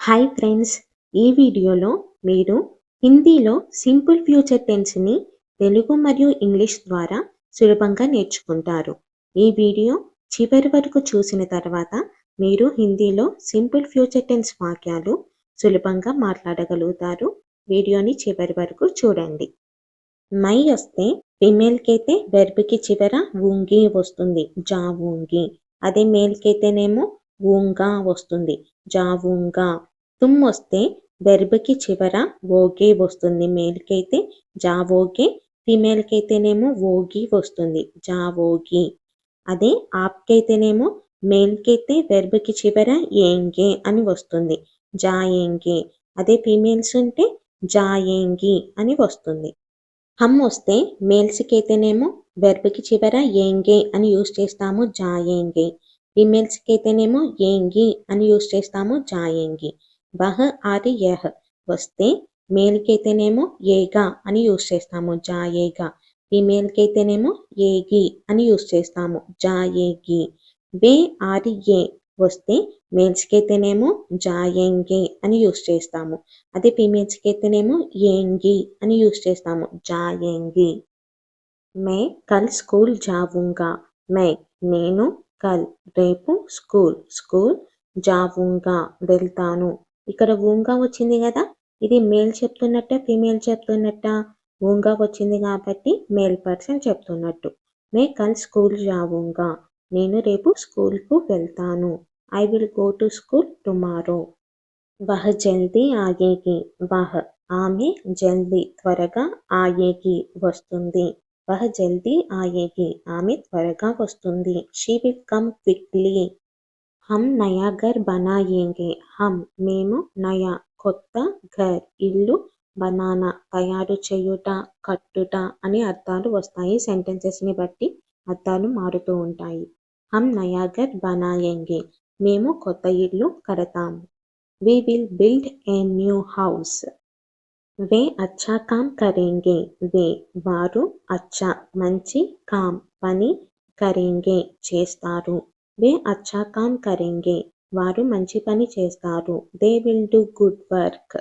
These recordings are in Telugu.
హాయ్ ఫ్రెండ్స్ ఈ వీడియోలో మీరు హిందీలో సింపుల్ ఫ్యూచర్ టెన్స్ని తెలుగు మరియు ఇంగ్లీష్ ద్వారా సులభంగా నేర్చుకుంటారు. ఈ వీడియో చివరి వరకు చూసిన తర్వాత మీరు హిందీలో సింపుల్ ఫ్యూచర్ టెన్స్ వాక్యాలు సులభంగా మాట్లాడగలుగుతారు. వీడియోని చివరి వరకు చూడండి. మై వస్తే ఫిమేల్కైతే అయితే వెర్బ్కి చివర ఊంగి వస్తుంది. జా ఊంగి. అదే మేల్కైతేనేమో ఊంగా వస్తుంది. జావుంగా తుమ్ వస్తే బెర్బకి చివర ఓగే వస్తుంది. మేల్కి అయితే ఓగే ఫీమేల్కి అయితేనేమో ఓగి వస్తుంది. జా ఓగి. అదే ఆప్కి అయితేనేమో మేల్కి అయితే వెర్బ్కి చివర ఏంగే అని వస్తుంది. జాయేంగే అదే ఫీమేల్స్ ఉంటే జాయేంగి అని వస్తుంది. హమ్ వస్తే మేల్స్కి అయితేనేమో వెర్బ్కి చివర ఏంగే అని యూస్ చేస్తాము జాయేంగే ఫీమేల్స్కి అయితేనేమో ఏంగి అని యూస్ చేస్తాము జాయేంగి వహ్ ఆది యహ్. వస్తే మేల్కైతేనేమో అయితేనేమో ఏగా అని యూస్ చేస్తాము. జా ఏగా. అయితేనేమో ఏగి అని యూస్ చేస్తాము. జా ఏగి. బే ఆది ఏ. వస్తే మేల్స్కి అయితేనేమో జాయేంగే అని యూస్ చేస్తాము. అదే ఫీమేల్స్కి అయితేనేమో ఏంగి అని యూస్ చేస్తాము. జాయంగి మే కల్ స్కూల్ జావుంగా. మే నేను కల్. రేపు స్కూల్. స్కూల్ జావుంగా. వెళ్తాను. ఇక్కడ ఊంగా వచ్చింది కదా? ఇది మేల్ చెప్తున్నట్ట ఫీమేల్ చెప్తున్నట్ట? ఊంగా వచ్చింది కాబట్టి మేల్ పర్సన్ చెప్తున్నట్టు. మే కల్ స్కూల్ జావుంగా నేను రేపు స్కూల్కు వెళ్తాను. I will go to school tomorrow. వహ జల్దీ ఆగేగి వహ ఆమె జల్దీ త్వరగా ఆయేకి వస్తుంది. వహ జల్దీ ఆయేకి ఆమె త్వరగా వస్తుంది. She will come quickly. హమ్ నయా ఘర్ బనాయేంగే హమ్ మేము నయా కొత్త ఘర్ ఇల్లు బనానా తయారు చేయుట కట్టుట అనే అర్థాలు వస్తాయి. సెంటెన్సెస్ని బట్టి అర్థాలు మారుతూ ఉంటాయి. హమ్ నయా ఘర్ బనాయేంగే మేము కొత్త ఇల్లు కడతాము we will build a new house వే అచ్చా కామ్ కరేంగే వే వారు అచ్చా మంచి కామ్ పని కరేంగే చేస్తారు. వే అచ్చా కామ్ కరేంగే వారు మంచి పని చేస్తారు they will do good work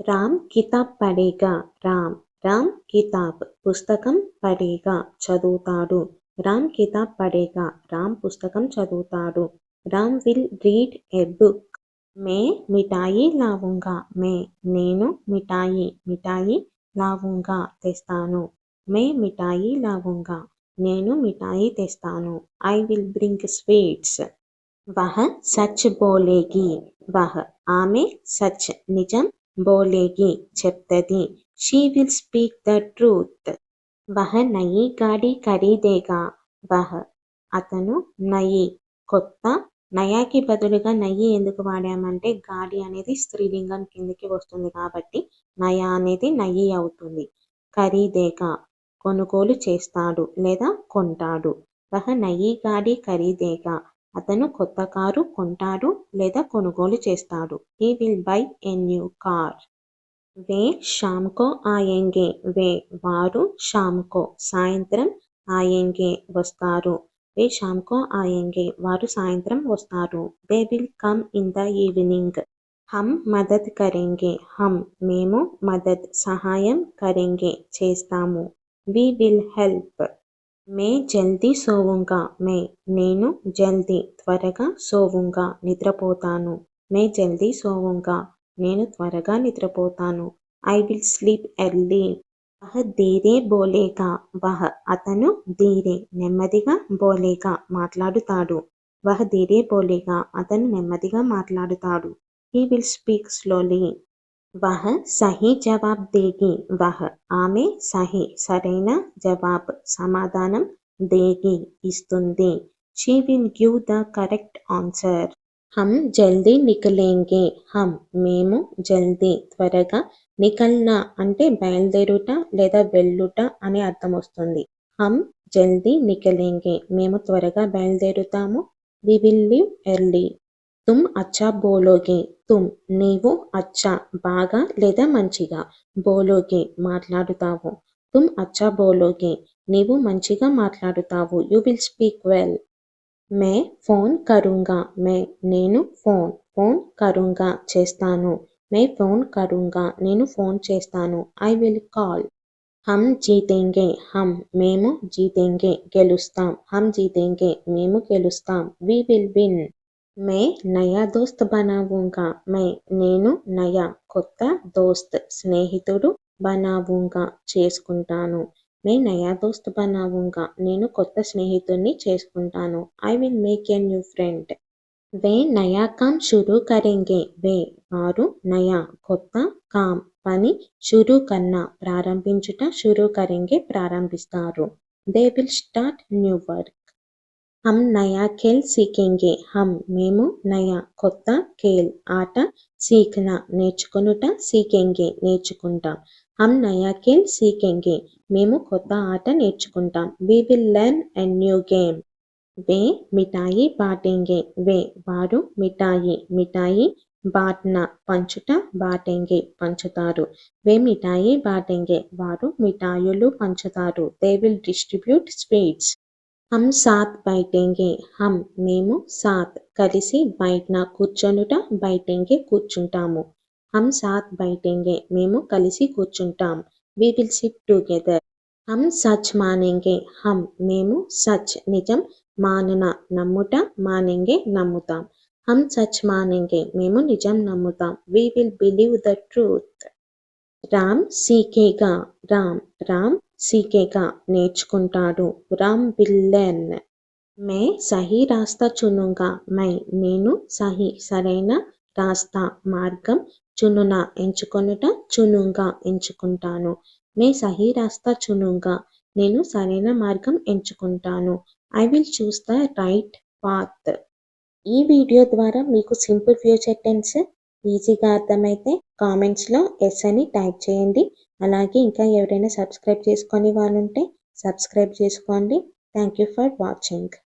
Ram కితాబ్ పడేగా రామ్ రామ్ కితాబ్ పుస్తకం పడేగా చదువుతాడు రామ్ కితాబ్ పడేగా రామ్ పుస్తకం చదువుతాడు Ram will read a book మే మిఠాయి లావుంగా మే నేను మిఠాయి మిఠాయి లావుంగా తెస్తాను మే మిఠాయి లావుంగా నేను మిఠాయి తెస్తాను. ఐ విల్ బ్రింగ్ స్వీట్స్ వహ సచ్ బోలేగి. వహ ఆమె సచ్ నిజం బోలేగి చెప్తది. She will speak the truth వహ నయి గాడి ఖరీదేగా వహ అతను నయి. కొత్త నయాకి బదులుగా నయ్యి ఎందుకు వాడామంటే గాడి అనేది స్త్రీలింగం కిందకి వస్తుంది కాబట్టి నయా అనేది నయ్యి అవుతుంది. ఖరీదేగా కొనుగోలు చేస్తాడు లేదా కొంటాడు. వహ నయీ గాడి ఖరీదేగా అతను కొత్త కారు కొంటాడు లేదా కొనుగోలు చేస్తాడు. He will buy a new car వే షామ్కో ఆయంగే. వే వారు షామ్కో. సాయంత్రం ఆయంగే వస్తారు. వే షామ్కో ఆయంగే. వారు సాయంత్రం వస్తారు. They will come in the evening హమ్ మదద్ కరెంగే. హమ్ మేము మదద్ సహాయం కరెంగే. చేస్తాము. వి విల్ హెల్ప్ మే జల్దీ సోవుంగా. మే నేను జల్దీ త్వరగా సోవుంగా నిద్రపోతాను. మే జల్దీ సోవుంగా. నేను త్వరగా నిద్రపోతాను. ఐ విల్ స్లీప్ ఎర్లీ వహ ధీరే బోలేగా. వహ అతను ధీరే నెమ్మదిగా బోలేగా మాట్లాడుతాడు. వహ ధీరే బోలేగా. అతను నెమ్మదిగా మాట్లాడుతాడు. హీ విల్ స్పీక్ స్లోలీ వహ సహీ జవాబ్ దేగి వహ ఆమె సహి సరైన జవాబ్ సమాధానం దేగి ఇస్తుంది she will give the correct answer హమ్ జల్దీ నికలేంగే హమ్ మేము జల్దీ త్వరగా నికల్నా అంటే బయలుదేరుట లేదా వెళ్ళుట అని అర్థం వస్తుంది। హమ్ జల్దీ నికలేంగే మేము త్వరగా బయలుదేరుతాము। వి విల్ లివ్ ఎర్లీ తుమ్ అచ్చా బోలోగే। తుమ్ నీవు అచ్చా బాగా లేదా మంచిగా? బోలోగే మాట్లాడుతావు. తుమ్ అచ్చా బోలోగే నీవు మంచిగా మాట్లాడుతావు. యు విల్ స్పీక్ వెల్ మే ఫోన్ కరుంగా. మే నేను ఫోన్ ఫోన్ కరుంగా చేస్తాను. మే ఫోన్ కరుంగా నేను ఫోన్ చేస్తాను. ఐ విల్ కాల్ హమ్ జీతేంగే హమ్ మేము జీతేంగే గెలుస్తాం. హమ్ జీతేంగే మేము గెలుస్తాం. వి విల్ విన్ మే నయా దోస్త్ బనావుంగా మే నేను నయా కొత్త దోస్త్ స్నేహితుడు బనావుంగా చేసుకుంటాను మే నయా దోస్త్ బనావుంగా నేను కొత్త స్నేహితుడిని చేసుకుంటాను I will make a new friend వే నయా కామ్ షురూ కరెంగే వే వారు నయా కొత్త కామ్ పని షురూ కన్నా ప్రారంభించుట షురూ కరెంగే ప్రారంభిస్తారు they will start new work హమ్ నయా ఖేల్ సీఖెంగే హమ్ మేము నయా కొత్త ఖేల్ ఆట సీఖన నేర్చుకొనుట సీకెంగే నేర్చుకుంటాం. హమ్ నయా ఖేల్ సీఖెంగే మేము కొత్త ఆట నేర్చుకుంటాం. We will learn a new game వే మిఠాయి బాటెంగే. వే వారు మిఠాయి. మిఠాయి బాట్న పంచుట బాటెంగే పంచుతారు. వే మిఠాయి బాటెంగే. వారు మిఠాయిలు పంచుతారు. దే విల్ డిస్ట్రిబ్యూట్ స్వీట్స్ హమ్ సాత్ బైఠెంగే హమ్ మేము సాత్ కలిసి బయటన కూర్చొనుట బైఠెంగే కూర్చుంటాము. హమ్ సాత్ బైఠెంగే మేము కలిసి కూర్చుంటాం. వి విల్ సిట్ టుగెదర్ హమ్ సచ్ మానెంగే హమ్ మేము సచ్ నిజం మానున నమ్ముట మానెంగే నమ్ముతాం. హమ్ సచ్ మానెంగే మేము నిజం నమ్ముతాం. We will believe the truth Ram సీకేగా Ram Ram సీకేగా నేర్చుకుంటాడు. రామ్ బిల్లెన్ మే సహీ రాస్తా చునుగా మై నేను సహీ సరైన రాస్తా మార్గం చునున ఎంచుకొనుట చునుగా ఎంచుకుంటాను. మే సహీ రాస్తా చునుగా నేను సరైన మార్గం ఎంచుకుంటాను. I will choose the right path. ఈ వీడియో ద్వారా మీకు సింపుల్ ఫ్యూచర్ టెన్స్ ఈజీగా అర్థమైతే కామెంట్స్లో ఎస్ అని టైప్ చేయండి. అలాగే ఇంకా ఎవరైనా సబ్స్క్రైబ్ చేసుకొని వాళ్ళు ఉంటే సబ్స్క్రైబ్ చేసుకోండి. Thank you for watching